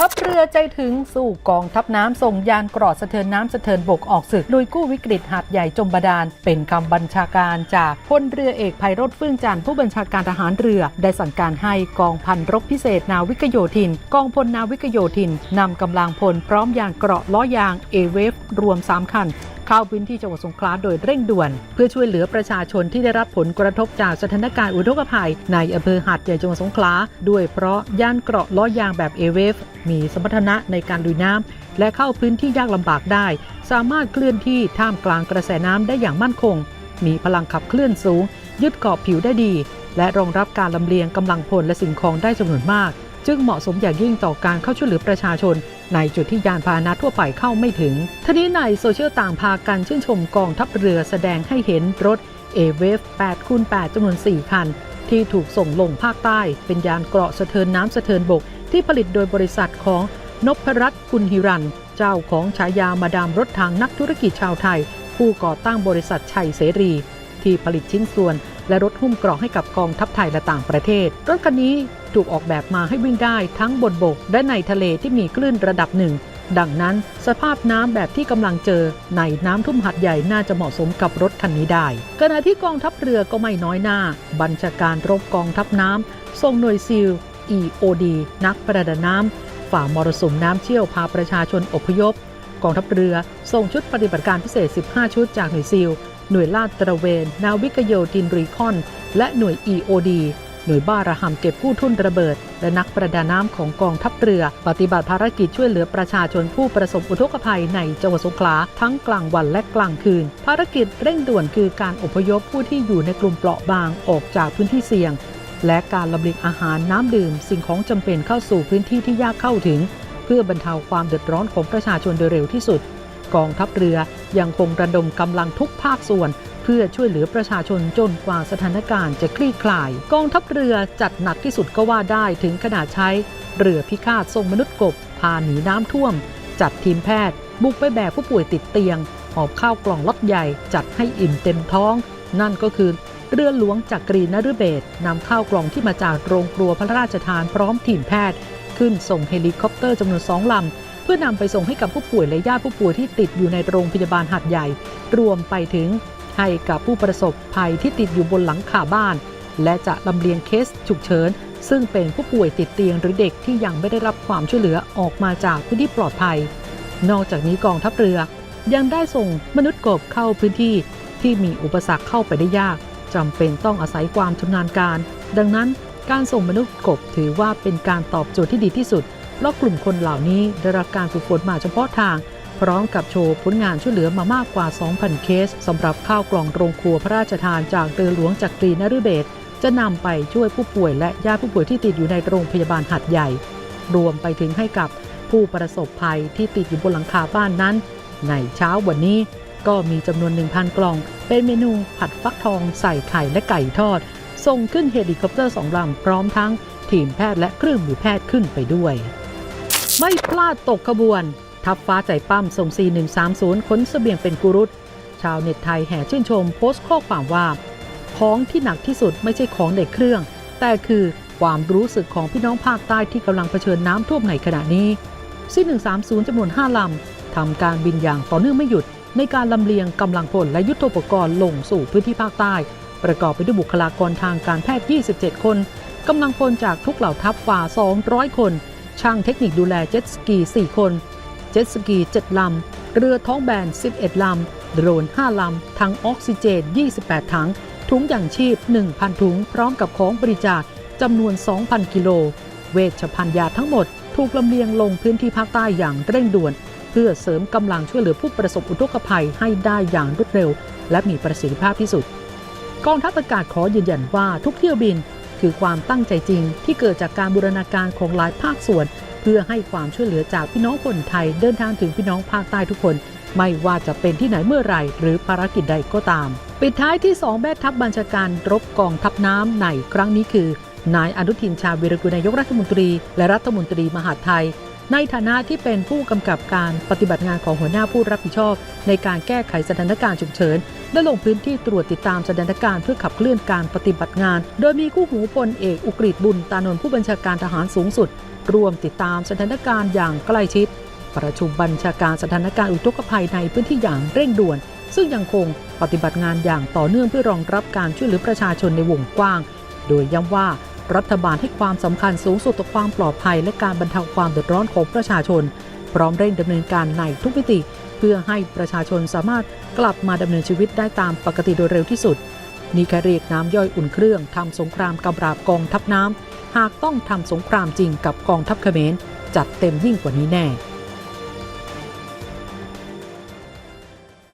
ทัพเรือใจถึงสู่กองทัพน้ำส่งยานกรอดสะเทินน้ำสะเทินบกออกศึกลุยกู้วิกฤตหาดใหญ่จมบาดาล เป็นคำบัญชาการจากพลเรือเอกไพโรธเฟื่องจันทร์ผู้บัญชาการทหารเรือ ได้สั่งการให้กองพันรบพิเศษนาวิกโยธิน กองพลนาวิกโยธินนำกำลังพลพร้อมยานเกราะล้อยางเอเวฟรวม 3 คัน เข้าพื้นที่จังหวัดสงขลาโดยเร่งด่วน เพื่อช่วยเหลือประชาชนที่ได้รับผลกระทบจากสถานการณ์อุทกภัย ในอำเภอหาดใหญ่จังหวัดสงขลาด้วยเพราะย่านเกราะล้อยางแบบเอเวฟมีสมรรถนะในการลุยน้ำและเข้าพื้นที่ยากลำบากได้ สามารถเคลื่อนที่ท่ามกลางกระแสน้ำได้อย่างมั่นคง มีพลังขับเคลื่อนสูง ยึดเกาะผิวได้ดี และรองรับการลำเลียงกำลังพลและสิ่งของได้จำนวนมาก จึงเหมาะสมอย่างยิ่งต่อการเข้าช่วยเหลือประชาชน ในจุดที่ยานพาหนะทั่วไปเข้าไม่ถึงทีนี้ในโซเชียลต่างพากันชื่นชมกองทัพเรือแสดงให้เห็นรถ a w a v e 8คูณ8จำนวน 4 คัน ที่ถูกส่งลงภาคใต้ เป็นยานเกราะสะเทินน้ำสะเทินบก ที่ผลิตโดยบริษัทของนพรัตน์คุณฮิรัน เจ้าของฉายามาดามรถทางนักธุรกิจชาวไทย ผู้ก่อตั้งบริษัทชัยเสรี ที่ผลิตชิ้นส่วน และรถหุ้มเกราะให้กับกองทัพไทยและต่างประเทศ รถคันนี้ถูกออกแบบมาให้วิ่งได้ทั้งบนบกและในทะเลที่มีคลื่นระดับหนึ่ง ดังนั้นสภาพน้ำแบบที่กำลังเจอในน้ำทุ่มหัดใหญ่น่าจะเหมาะสมกับรถคันนี้ได้ ขณะที่กองทัพเรือก็ไม่น้อยหน้า บัญชาการรบกองทัพน้ำส่งหน่วยซีล EOD นักประดาน้ำฝ่ามรสุมน้ำเชี่ยวพาประชาชนอพยพ กองทัพเรือส่งชุดปฏิบัติการพิเศษ 15 ชุดจากหน่วยซีล หน่วยลาดตระเวน นาวิกโยธินรีคอน และหน่วย EOD หน่วยบ้าระหำเก็บกู้ทุ่นระเบิด และนักประดาน้ำของกองทัพเรือ ปฏิบัติภารกิจช่วยเหลือประชาชนผู้ประสบอุทกภัยในจังหวัดสงขลาทั้งกลางวันและกลางคืน ภารกิจเร่งด่วนคือการอพยพผู้ที่อยู่ในกลุ่มเปราะบางออกจากพื้นที่เสี่ยง และการลำเลียงอาหารน้ำดื่ม สิ่งของจำเป็นเข้าสู่พื้นที่ที่ยากเข้าถึง เพื่อบรรเทาความเดือดร้อนของประชาชนโดยเร็วที่สุด กองทัพเรือยังคงระดมกำลังทุกภาคส่วน เพื่อช่วยเหลือประชาชนจนกว่าสถานการณ์จะคลี่คลาย กองทัพเรือจัดหนักที่สุดก็ว่าได้ถึงขนาดใช้ เรือพิฆาตทรงมนุษย์กบพาหนีน้ำท่วม จัดทีมแพทย์บุกไปแบกผู้ป่วยติดเตียงหอบข้าวกล่องล็อตใหญ่จัดให้อิ่มเต็มท้อง นั่นก็คือเรือหลวงจากกรีนฤเบศนำข้าวกล่องที่มาจากโรงครัวพระราชทานพร้อมทีมแพทย์ ขึ้นส่งเฮลิคอปเตอร์จำนวนสองลำ พื่อนำไปส่งให้กับผู้ป่วยและญาติผู้ป่วยที่ติดอยู่ในโรงพยาบาลหัดใหญ่ รวมไปถึงให้กับผู้ประสบภัยที่ติดอยู่บนหลังคาบ้าน และจะลำเลียงเคสฉุกเฉินซึ่งเป็นผู้ป่วยติดเตียงหรือเด็กที่ยังไม่ได้รับความช่วยเหลือออกมาจากพื้นที่ปลอดภัย นอกจากนี้กองทัพเรือ ยังได้ส่งมนุษย์กบเข้าพื้นที่ที่มีอุปสรรคเข้าไปได้ยากจำเป็นต้องอาศัยความชำนาญการ ดังนั้นการส่งมนุษย์กบถือว่าเป็นการตอบโจทย์ที่ดีที่สุด เพราะกลุ่มคนเหล่านี้ได้รับการฝึกฝนมาเฉพาะทาง พร้อมกับโชว์ผลงานช่วยเหลือมามากกว่า 2,000 เคสสำหรับข้าวกล่องโรงครัวพระราชทานจากเรือหลวงจากกรีนฤเบศจะนำไปช่วยผู้ป่วยและญาติผู้ป่วยที่ติดอยู่ในโรงพยาบาลหัดใหญ่ รวมไปถึงให้กับผู้ประสบภัยที่ติดอยู่บนหลังคาบ้านนั้น ในเช้าวันนี้ก็มีจำนวน 1,000 กล่อง เป็นเมนูผัดฟักทองใส่ไข่และไก่ทอด ส่งขึ้นเฮลิคอปเตอร์สองลำพร้อมทั้งทีมแพทย์และเครื่องมือแพทย์ขึ้นไปด้วย ไม่พลาดตกขบวน ทัพฟ้าใจปั้มส่ง 4130ขนเสบียงเป็นกุรุตชาวเน็ตไทยแห่ชื่นชมโพสต์ข้อความว่า ของที่หนักที่สุดไม่ใช่ของในเครื่อง แต่คือความรู้สึกของพี่น้องภาคใต้ที่กำลังเผชิญน้ำท่วมในขณะนี้ซี130จำนวน 5 ลำทำการบินอย่างต่อเนื่องไม่หยุด ในการลำเลียงกำลังพลและยุทธปกรณ์ลงสู่พื้นที่ภาคใต้ ประกอบไปด้วยบุคลากรทางการแพทย์ 27 คนกำลังพลจากทุกเหล่าทัพกว่า 200 คน ช่างเทคนิคดูแลเจ็ตสกี 4 คน เจ็ตสกี 7 ลำ เรือท้องแบน 11 ลำ โดรน 5 ลำ ถังออกซิเจน 28 ถัง ถุงอย่างชีพ 1,000 ถุง พร้อมกับของบริจาคจำนวน 2,000 กิโล เวชภัณฑ์ยาทั้งหมด ถูกลำเลียงลงพื้นที่ภาคใต้อย่างเร่งด่วน เพื่อเสริมกำลังช่วยเหลือผู้ประสบอุทกภัยให้ได้อย่างรวดเร็ว และมีประสิทธิภาพที่สุด กองทัพอากาศขอยืนยันว่าทุกเที่ยวบิน คือความตั้งใจจริงที่เกิดจากการบูรณาการของหลายภาคส่วน เพื่อให้ความช่วยเหลือจากพี่น้องคนไทยเดินทางถึงพี่น้องภาคใต้ทุกคน ไม่ว่าจะเป็นที่ไหนเมื่อไหร่หรือภารกิจใดก็ตาม ปิดท้ายที่สองแม่ทัพบัญชาการรบกองทัพน้ำในครั้งนี้คือนายอนุทินชาญวิรกุลนายกรัฐมนตรี และรัฐมนตรีมหาดไทย ในฐานะที่เป็นผู้กำกับการปฏิบัติงานของหัวหน้าผู้รับผิดชอบ ในการแก้ไขสถานการณ์ฉุกเฉินได้ลงพื้นที่ตรวจติดตามสถานการณ์เพื่อขับเคลื่อนการปฏิบัติงาน โดยมีคู่หูพลเอกอุกฤษบุญตานนท์ผู้บัญชาการทหารสูงสุด ร่วมติดตามสถานการณ์อย่างใกล้ชิด ประชุมบัญชาการสถานการณ์อุทกภัยในพื้นที่อย่างเร่งด่วน ซึ่งยังคงปฏิบัติงานอย่างต่อเนื่องเพื่อรองรับการช่วยเหลือประชาชนในวงกว้าง โดยย้ำว่า รัฐบาลให้ความสำคัญสูงสุดต่อความปลอดภัย และการบรรเทาความเดือดร้อนของประชาชน พร้อมเร่งดำเนินการในทุกมิติ เพื่อให้ประชาชนสามารถกลับมาดำเนินชีวิตได้ตามปกติโดยเร็วที่สุดนี่แค่เรียกน้ำย่อยอุ่นเครื่องทำสงครามกำราบกองทัพน้ำ หากต้องทำสงครามจริงกับกองทัพเขมรจัดเต็มยิ่งกว่านี้แน่